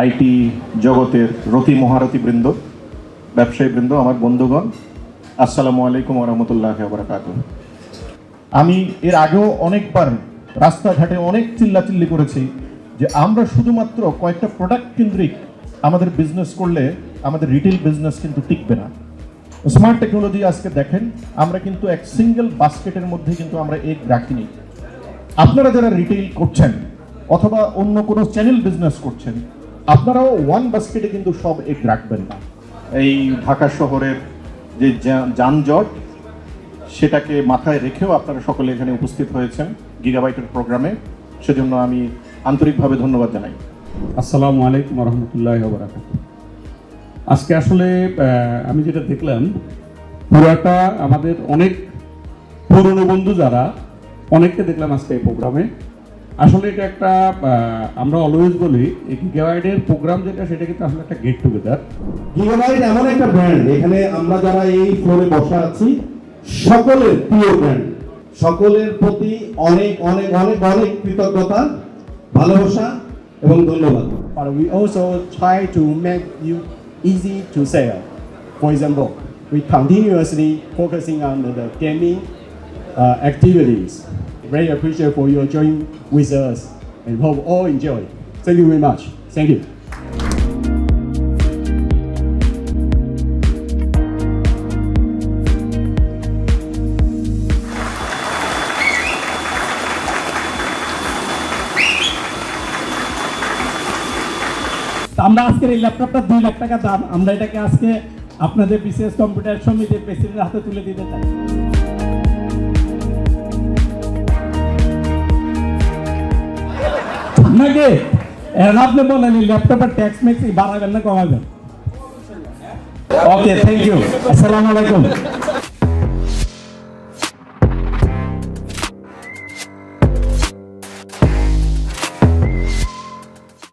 IT জগতের রতি মহারথী বৃন্দ, ব্যবসায়ী বৃন্দ, আমার বন্ধুগণ, আসসালামু আলাইকুম রহমতুল্লাহ বরকাত আমি এর আগেও অনেকবার রাস্তাঘাটে অনেক চিল্লাচিল্লি করেছি যে আমরা শুধুমাত্র কয়েকটা প্রোডাক্ট কেন্দ্রিক আমাদের বিজনেস করলে আমাদের রিটেল বিজনেস কিন্তু টিকবে না। স্মার্ট টেকনোলজি আজকে দেখেন, আমরা কিন্তু এক সিঙ্গেল বাস্কেটের মধ্যে কিন্তু আমরা এগ রাখিনি। আপনারা যারা রিটেল করছেন অথবা অন্য কোনো চ্যানেল বিজনেস করছেন আপনারাও ওয়ান বাস্কেটে কিন্তু সব এগ রাখবেন না। এই ঢাকা শহরের যে যানজট সেটাকে মাথায় রেখেও আপনারা সকলে এখানে উপস্থিত হয়েছেন গিগাবাইটের প্রোগ্রামে। সেজন্য আমি আন্তরিকভাবে ধন্যবাদ জানাই। আসসালামু আলাইকুম রহমতুল্লাহ বরাকাত আজকে আসলে আমি যেটা দেখলাম পুরাটা আমাদের অনেক পুরনো বন্ধু যারা অনেককে দেখলাম আজকে এই প্রোগ্রামে। আসলে এটা একটা আমরা অলওয়েজ বলি এই গিগাওয়াইডের প্রোগ্রাম যেটা সেটা কিন্তু আসলে একটা গেট টুগেদার গিগাবাইট এমন একটা ব্র্যান্ড এখানে আমরা যারা এই ফ্লোরে বসা আছি সকলের প্রিয় ব্র্যান্ড সকলের প্রতি অনেক অনেক অনেক অনেক কৃতজ্ঞতা ভালোবাসা এবং ধন্যবাদ but we also try to make you easy to sell. For example, we continuously focusing on the, the gaming uh, activities. Very appreciate for your joining with us and hope all enjoy. Thank you very much. Thank you. আমরা আজকের এই ল্যাপটপটা দুই লাখ টাকা দাম আমরা এটাকে আজকে আপনাদের বিশেষ কম্পিউটার সমিতির প্রেসিডেন্টের হাতে তুলে দিতে চাই নাকি এখন আপনি বলেন ল্যাপটপের ট্যাক্স ম্যাক্স বাড়াবেন না কমাবেন? ওকে থ্যাংক ইউ আসসালামু আলাইকুম।